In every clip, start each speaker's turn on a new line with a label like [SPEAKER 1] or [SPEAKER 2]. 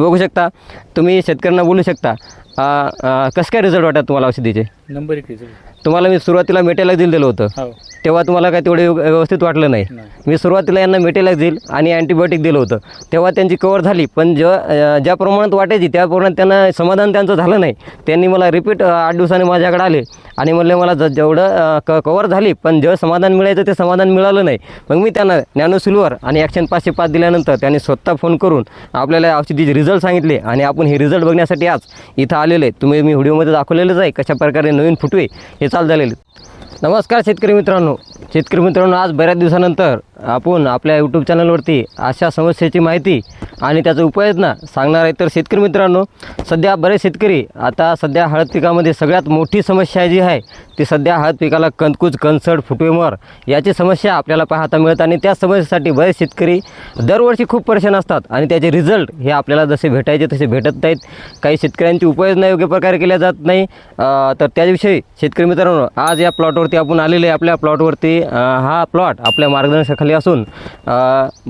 [SPEAKER 1] बघू शकता. तुम्ही शेतकऱ्यांना बोलू शकता. कसं काय रिझल्ट वाटत तुम्हाला औषधीचे?
[SPEAKER 2] नंबर एक रिझल्ट
[SPEAKER 1] तुम्हाला मी सुरुवातीला मेटेलॅक दिलं दिलं होतं.
[SPEAKER 2] हो.
[SPEAKER 1] तेव्हा तुम्हाला काय तेवढे व्यव- व्यवस्थित वाटलं नाही. मी सुरुवातीला यांना मेटेलॅक दिल आणि अँटीबायोटिक दिलं होतं. तेव्हा त्यांची कवर झाली पण जेव्हा अ, ज्या प्रमाणात वाटायची त्या प्रमाणात त्यांना समाधान त्यांचं झालं नाही. त्यांनी मला रिपीट आठ दिवसांनी माझ्याकडे आले आणि म्हणले मला ज जेवढं क कवर झाली पण जेव्हा समाधान मिळायचं ते समाधान मिळालं नाही. मग मी त्यांना नॅनो सिल्वर आणि ॲक्शन पाचशे पाच दिल्यानंतर त्यांनी स्वतः फोन करून आपल्याला औषधीचे रिझल्ट सांगितले आणि आपण हे रिझल्ट बघण्यासाठी आज इथं आलेले आहे. तुम्ही मी व्हिडिओमध्ये दाखवलेलंच आहे कशा प्रकारे नवीन फुटवे हे चाल झालेले नमस्कार शेतकरी मित्रांनो शेतकरी मित्रांनो आज बऱ्याच दिवसानंतर आपण आपल्या यूट्यूब चॅनलवरती अशा समस्येची माहिती आणि त्याचा उपाययोजना सांगणार आहे. तर शेतकरी मित्रांनो सध्या बरेच शेतकरी आता सध्या हळद पिकामध्ये सगळ्यात मोठी समस्या जी आहे ती सध्या हळद पिकाला कंदकूज कणसड फुटवेमर याची समस्या आपल्याला पाहता मिळत आणि त्या समस्येसाठी बरेच शेतकरी दरवर्षी खूप परेशान असतात आणि त्याचे रिझल्ट हे आपल्याला जसे भेटायचे तसे भेटत नाहीत. काही शेतकऱ्यांची उपाययोजना योग्य प्रकारे केल्या जात नाही. तर त्याविषयी शेतकरी मित्रांनो आज या प्लॉटवरती आपण आलेले आहे. आपल्या प्लॉटवरती हा प्लॉट आपल्या मार्गदर्शनाखाली असून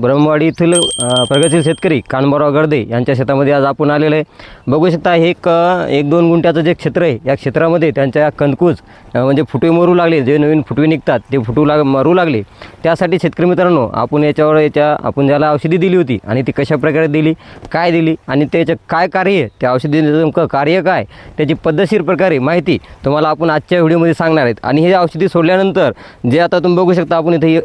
[SPEAKER 1] ब्रह्मवाडी येथील प्रगतशील शेतकरी कानबराव गर्दे यांच्या शेतामध्ये आज आपण आलेलं आहे. बघू शकता हे एक एक दोन गुंठ्याचं जे क्षेत्र आहे या क्षेत्रामध्ये त्यांच्या कंदकूज म्हणजे फुटवे मरू लागले जे नवीन फुटवे निघतात ते फुटू लाग मरू लागले. त्यासाठी शेतकरी मित्रांनो आपण याच्यावर याच्या आपण ज्याला औषधी दिली होती आणि ती कशा प्रकारे दिली काय दिली आणि त्याचं काय कार्य आहे त्या औषधीचं नेमकं कार्य काय त्याची पद्धतशीर प्रकारे माहिती तुम्हाला आपण आजच्या व्हिडिओमध्ये सांगणार आहेत. आणि हे औषधी सोडल्यानंतर जे आता आता तुम्ही बघू शकता आपण इथे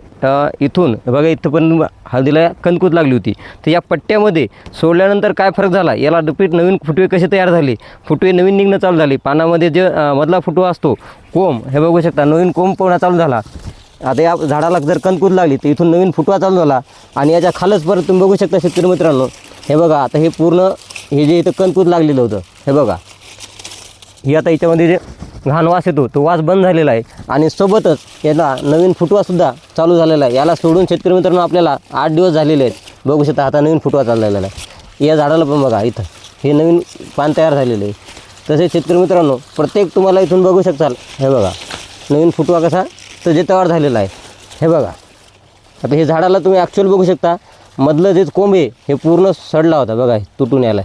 [SPEAKER 1] इथून. बघा इथं पण हळदीला कणकूत लागली होती. तर या पट्ट्यामध्ये सोडल्यानंतर काय फरक झाला? याला रिपीट नवीन फुटवे कसे तयार झाले? फुटवे नवीन निघणं चालू झाले. पानामध्ये जे मधला फुटवा असतो कोंब हे बघू शकता नवीन कोंब पोहणं चालू झाला. आता या झाडाला जर कणकूत लागली तर इथून नवीन फुटवा चालू झाला. आणि याच्या खालच परत तुम्ही बघू शकता शेतकरी मित्रांनो हे बघा आता हे पूर्ण हे जे इथं कणकूत लागलेलं होतं हे बघा. ही आता याच्यामध्ये जे घाण वास येतो तो वास बंद झालेला आहे. आणि सोबतच याला नवीन फुटवासुद्धा चालू झालेला आहे. याला सोडून शेतकरी मित्रांनो आपल्याला आठ दिवस झालेले आहेत. बघू शकता आता नवीन फुटवा चाललेला आहे. या झाडाला पण बघा इथं हे नवीन पान तयार झालेलं आहे. तसेच शेतकरी मित्रांनो प्रत्येक तुम्हाला इथून बघू शकताल हे बघा नवीन फुटवा कसा तर जे तयार झालेला आहे. हे बघा आता हे झाडाला तुम्ही ॲक्च्युअल बघू शकता मधलं जे कोंब आहे हे पूर्ण सडला होता बघा हे तुटून यायला.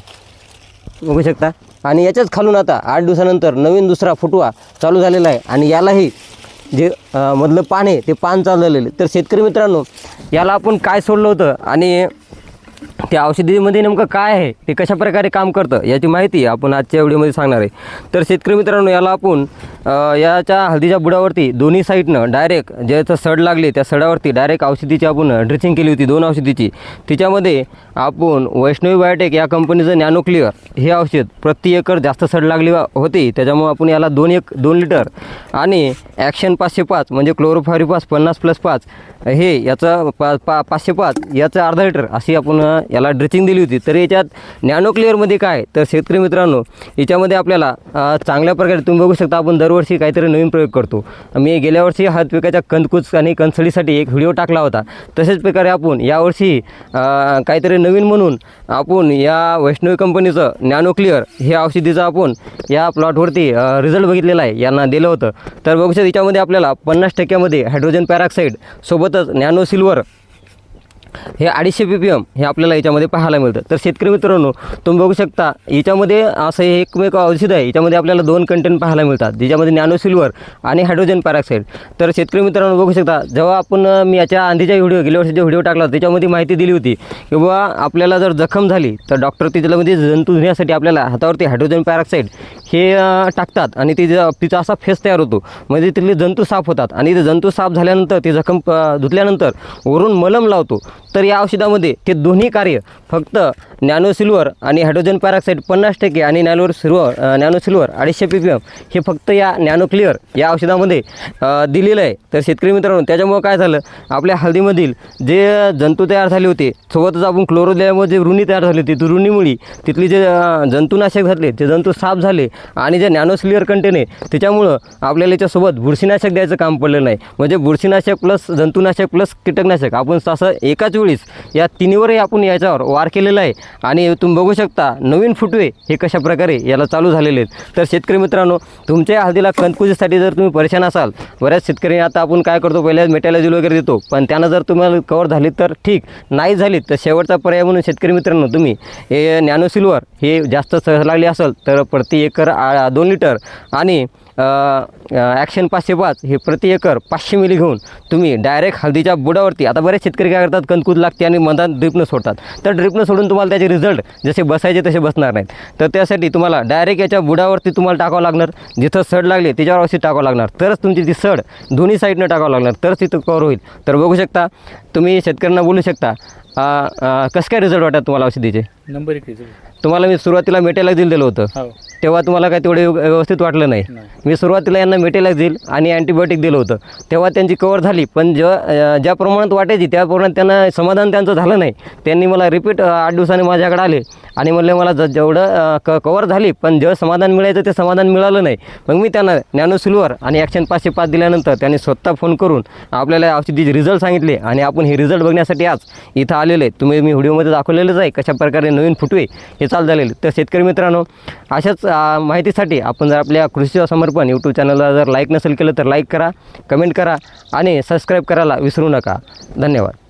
[SPEAKER 1] बघू शकता. आणि याच्याच खालून आता आठ दिवसानंतर नवीन दुसरा फुटवा चालू झालेला आहे. आणि यालाही जे मधलं पान आहे ते पान चालू झालेलं आहे. तर शेतकरी मित्रांनो याला आपण काय सोडलं होतं? आणि त्या औषधीमध्ये नेमकं काय आहे ते कशा प्रकारे काम करतं याची माहिती आपण आजच्या व्हिडिओमध्ये सांगणार आहे. तर शेतकरी मित्रांनो याला आपण याच्या हळदीच्या बुडावरती दोन्ही साईडनं डायरेक्ट ज्याचं सड लागली त्या सडावरती डायरेक्ट औषधीची आपण ड्रेसिंग केली होती दोन औषधीची. तिच्यामध्ये आपण वैष्णवी बायोटेक या कंपनीचं नॅनोक्लिअर हे औषध प्रति एकर जास्त सड लागली होती. त्याच्यामुळे आपण याला दोन एक दोन लिटर आणि ॲक्शन पाचशे पाच म्हणजे क्लोरोफायरिपास पन्नास प्लस पाच हे याचं पा पा पाचशे पाच याचं अर्धा लिटर अशी आपण याला ड्रेचिंग दिली होती. तर याच्यात नॅनो क्लिअरमध्ये काय? तर शेतकरी मित्रांनो याच्यामध्ये आपल्याला चांगल्या प्रकारे तुम्ही बघू शकता आपण दरवर्षी काहीतरी नवीन प्रयोग करतो. मी गेल्या वर्षी हळद पिकाच्या कंदकूच आणि कणसडीसाठी एक व्हिडिओ टाकला होता. तसेच प्रकारे आपण यावर्षी काहीतरी नवीन म्हणून आपण या वैष्णवी कंपनीचं नॅनो क्लिअर हे औषधीचं आपण या प्लॉटवरती रिझल्ट बघितलेला आहे यांना दिलं होतं. तर बघू शकता याच्यामध्ये आपल्याला पन्नास टक्क्यामध्ये हायड्रोजन पॅरॉक्साईड सोबतच नॅनो सिल्वर हे अडीचशे पी पी एम हे आपल्याला याच्यामध्ये पाहायला मिळतं. तर शेतकरी मित्रांनो तुम्ही बघू शकता याच्यामध्ये असं हे एकमेक औषध आहे. याच्यामध्ये आपल्याला दोन कंटेंट पाहायला मिळतात. ज्याच्यामध्ये नॅनो सिल्वर आणि हायड्रोजन पॅरॉक्साईड तर शेतकरी मित्रांनो बघू शकता जेव्हा आपण मी याच्या आधीच्या व्हिडिओ गेल्या वर्षीचा व्हिडिओ टाकला त्याच्यामध्ये माहिती दिली होती की बाबा आपल्याला जर जखम झाली तर डॉक्टर तिच्यामध्ये म्हणजे जंतू धुण्यासाठी आपल्याला हातावरती हायड्रोजन पॅरॉक्साईड हे टाकतात आणि ती तिचा असा फेस तयार होतो. म्हणजे तिथले जंतू साफ होतात. आणि ते जंतू साफ झाल्यानंतर ती जखम धुतल्यानंतर वरून मलम लावतो. तर या औषधामध्ये ते दोन्ही कार्य फक्त नॅनो सिल्वर आणि हायड्रोजन पॅरॉक्साईड पन्नास टक्के आणि नॅनोर सिल्वर नॅनो सिल्वर अडीचशे पी पी एम हे फक्त या नॅनो क्लिअर या औषधामध्ये दिलेलं आहे. तर शेतकरी मित्रांनो त्याच्यामुळं काय झालं? आपल्या हळदीमधील जे जंतू तयार झाले होते सोबतच आपण क्लोरो दिल्यामुळे जे ऋणी तयार झाली होती ती ऋणीमुळे तिथली जे जंतुनाशक झाले ते जंतू साफ झाले आणि जे नॅनोस्लिअर कंटेन आहे त्याच्यामुळं आपल्याला याच्यासोबत बुरशीनाशक द्यायचं काम पडलेलं नाही. म्हणजे बुरशीनाशक प्लस जंतुनाशक प्लस कीटकनाशक आपण तसं एकाच वेळीस या तिन्हीवरही आपण याच्यावर वार केलेला आहे. आणि तुम्ही बघू शकता नवीन फुटवे हे कशा प्रकारे याला चालू झालेले आहेत. तर शेतकरी मित्रांनो तुमच्या हळदीला कंदकुशीसाठी जर तुम्ही परेशान असाल बऱ्याच शेतकरी आता आपण काय करतो पहिले मेटॅलॉजी वगैरे देतो पण त्यानं जर तुम्हाला कवर झाली तर ठीक नाही झाली तर शेवटचा पर्याय म्हणून शेतकरी मित्रांनो तुम्ही हे नॅनो सिल्वर हे जास्त सहज लागली असेल तर प्रति एकर आ- दोन लिटर आणि ॲक्शन पाचशे पाच हे प्रति एकर पाचशे मिली घेऊन तुम्ही डायरेक्ट हळदीच्या बुडावरती आता बरेच शेतकरी काय करतात कणकूद लागते आणि मधात ड्रिपनं सोडतात. तर ड्रिपनं सोडून तुम्हाला त्याचे रिझल्ट जसे बसायचे तसे बसणार नाहीत. तर त्यासाठी तुम्हाला डायरेक्ट याच्या बुडावरती तुम्हाला टाकावं लागणार. जिथं सड लागली त्याच्यावर औषध टाकावं लागणार. तरच तुमची ती सड दोन्ही साईडनं टाकावं लागणार. तरच तिथं कवर होईल. तर बघू शकता तुम्ही शेतकऱ्यांना बोलू शकता कसं काय रिझल्ट वाटतात तुम्हाला औषधीचे?
[SPEAKER 2] नंबर एक रिझल्ट
[SPEAKER 1] तुम्हाला मी सुरुवातीला मेटेलॅक्झिल दिलं होतं.
[SPEAKER 2] हो.
[SPEAKER 1] तेव्हा तुम्हाला काय तेवढे व्यव- व्यवस्थित वाटलं नाही.
[SPEAKER 2] नाही.
[SPEAKER 1] मी सुरुवातीला यांना मेटेलॅक्झिल आणि अँटीबायोटिक दिलं होतं. तेव्हा त्यांची कवर झाली पण जेव्हा अं, ज्या प्रमाणात वाटायची त्या प्रमाणात त्यांना समाधान त्यांचं झालं नाही. त्यांनी मला रिपीट आठ दिवसांनी माझ्याकडे आले. आणि म्हणले मला ज जेवढं क कवर झाली पण जेव्हा समाधान मिळायचं ते समाधान मिळालं नाही. मग मी त्यांना नॅनो सिल्वर आणि ॲक्शन पाचशे पाच दिल्यानंतर त्यांनी स्वतः फोन करून आपल्याला औषधीचे रिझल्ट सांगितले आणि आपण हे रिझल्ट बघण्यासाठी आज इथं आलेले आहे. तुम्ही मी व्हिडिओमध्ये दाखवलेलंच आहे कशा प्रकारे नवीन फुटवे हे चालू झालेले. तर शेतकरी मित्रांनो अशाच माहितीसाठी आपण जर आपल्या कृषी समर्पण यूट्यूब चॅनलला जर लाईक नसेल केलं तर लाईक करा कमेंट करा आणि सबस्क्राईब करायला विसरू नका. धन्यवाद.